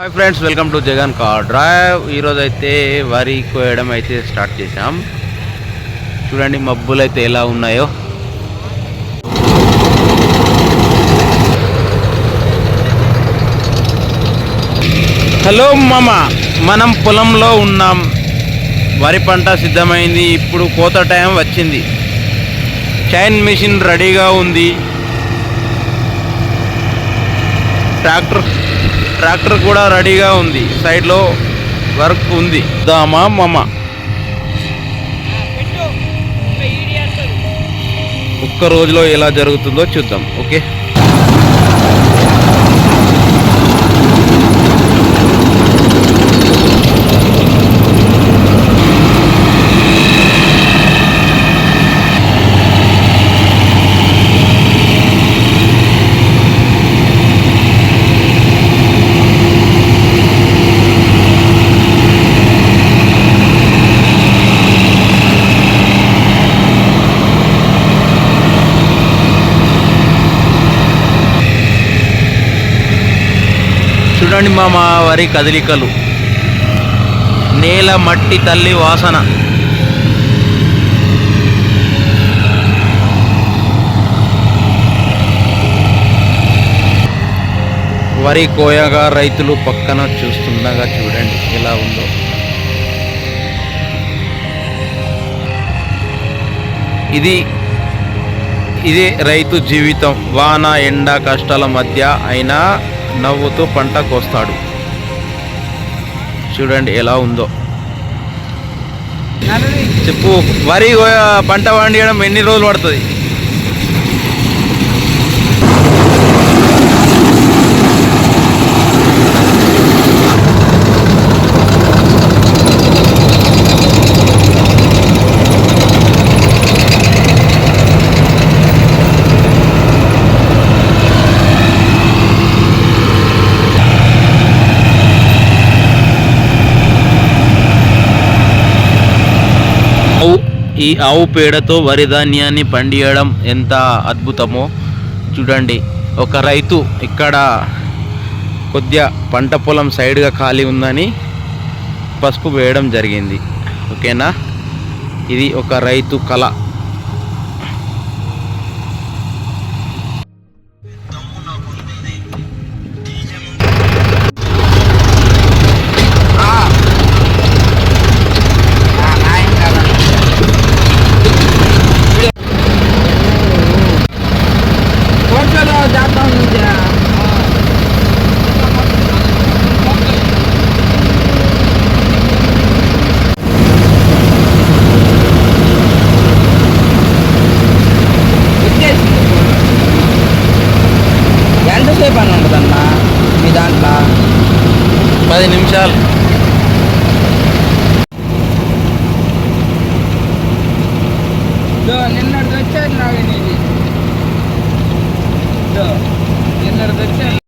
Hi friends welcome to Jagan car drive. ఈరోజు అయితే వరి కోయడం అయితే స్టార్ట్ చేసాం చూడండి మబ్బులు అయితే ఎలా ఉన్నాయో. హలో మామ మనం పొలంలో ఉన్నాం. వరి పంట సిద్ధమైంది ఇప్పుడు కోత టైం వచ్చింది. చైన్ మిషన్ రెడీగా ఉంది. ట్రాక్టర్ ట్రాక్టర్ కూడా రెడీగా ఉంది. సైడ్లో వర్క్ ఉంది. దామా మమ. ఒక్క రోజులో ఎలా జరుగుతుందో చూద్దాం. ఓకే? చూడండి మా మా వరి కదలికలు. నేల మట్టి తల్లి వాసన. వరి కోయగా రైతులు పక్కన చూస్తుండగా చూడండి ఎలా ఉందో. ఇది ఇది రైతు జీవితం. వాన ఎండ కష్టాల మధ్య అయినా నవ్వుతూ పంట కోస్తాడు. చూడండి ఎలా ఉందో. చెప్పు వరి పంట పండియడం ఎన్ని రోజులు పడుతుంది ఆవు ఈ ఆవు పేడతో వరి ధాన్యాన్ని పండియడం ఎంత అద్భుతమో చూడండి. ఒక రైతు ఇక్కడ కొద్దిగా పంట పొలం సైడ్గా ఖాళీ ఉందని పసుపు వేయడం జరిగింది. ఓకేనా? ఇది ఒక రైతు కళ. పది నిమిషాలు నిన్నటి వచ్చేది నాకు ఇది నిన్నటి వచ్చేది